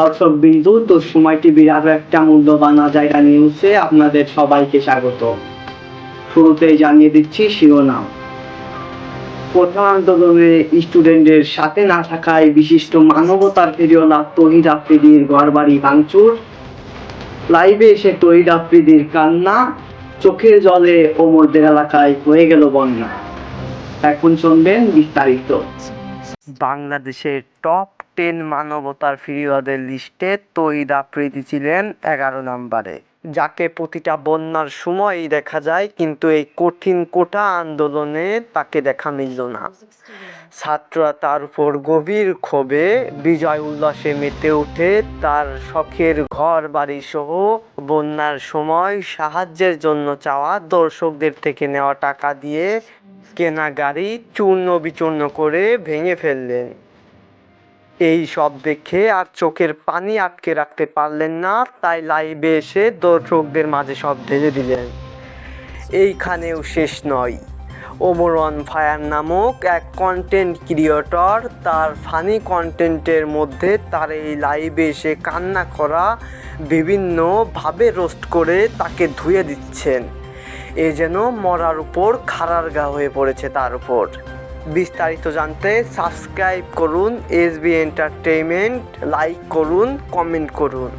দর্শক বিন্দু, তো সময় টিভির আরও একটা মূল্যবান জায়গা নিউজে আপনাদের সবাইকে স্বাগত। শুরুতেই জানিয়ে দিচ্ছি শিরোনাম। প্রধান আন্দোলনে স্টুডেন্টদের সাথে না থাকায় বিশিষ্ট মানবতার ফেরিওলা তহিদ আফ্রিদির ঘর বাড়ি ভাঙচুর। লাইভে এসে তহিদ আফ্রিদির কান্না, চোখের জলে ওমরদের এলাকায় হয়ে গেল বন্যা। এখন শুনবেন বিস্তারিত। বাংলাদেশের টপ টেন মানবতার ফিরিওয়াদের লিস্টে তৈদ আফ্রিদি ছিলেন এগারো নম্বরে। যাকে প্রতিটা বন্যার সময়ই দেখা যায়, কিন্তু এই কঠিন কোটা আন্দোলনে তাকে দেখা মিলল না। ছাত্ররা তার উপর গভীর ক্ষোভে বিজয় উল্লাসে মেতে ওঠে। তার শখের ঘর বাড়ি সহ বন্যার সময় সাহায্যের জন্য চাওয়া দর্শকদের থেকে নেওয়া টাকা দিয়ে কেনা গাড়ি চূর্ণ বিচূর্ণ করে ভেঙে ফেললেন। এই সব দেখে আর চোখের পানি আটকে রাখতে পারলেন না, তাই লাইভে এসে দর্শকদের মাঝে সব ঢেলে দিলেন। এইখানেও শেষ নয়। ওমর ওমরন ফায়ার নামক এক কন্টেন্ট ক্রিয়েটর তার ফানি কন্টেন্টের মধ্যে তার এই লাইভে এসে কান্না করা, বিভিন্নভাবে রোস্ট করে তাকে ধুয়ে দিচ্ছেন। এ যেন মরার উপর খাড়ার গা হয়ে পড়েছে তার উপর। বিস্তারিত জানতে সাবস্ক্রাইব করুন এস বি এন্টারটেইনমেন্ট লাইক করুন কমেন্ট করুন।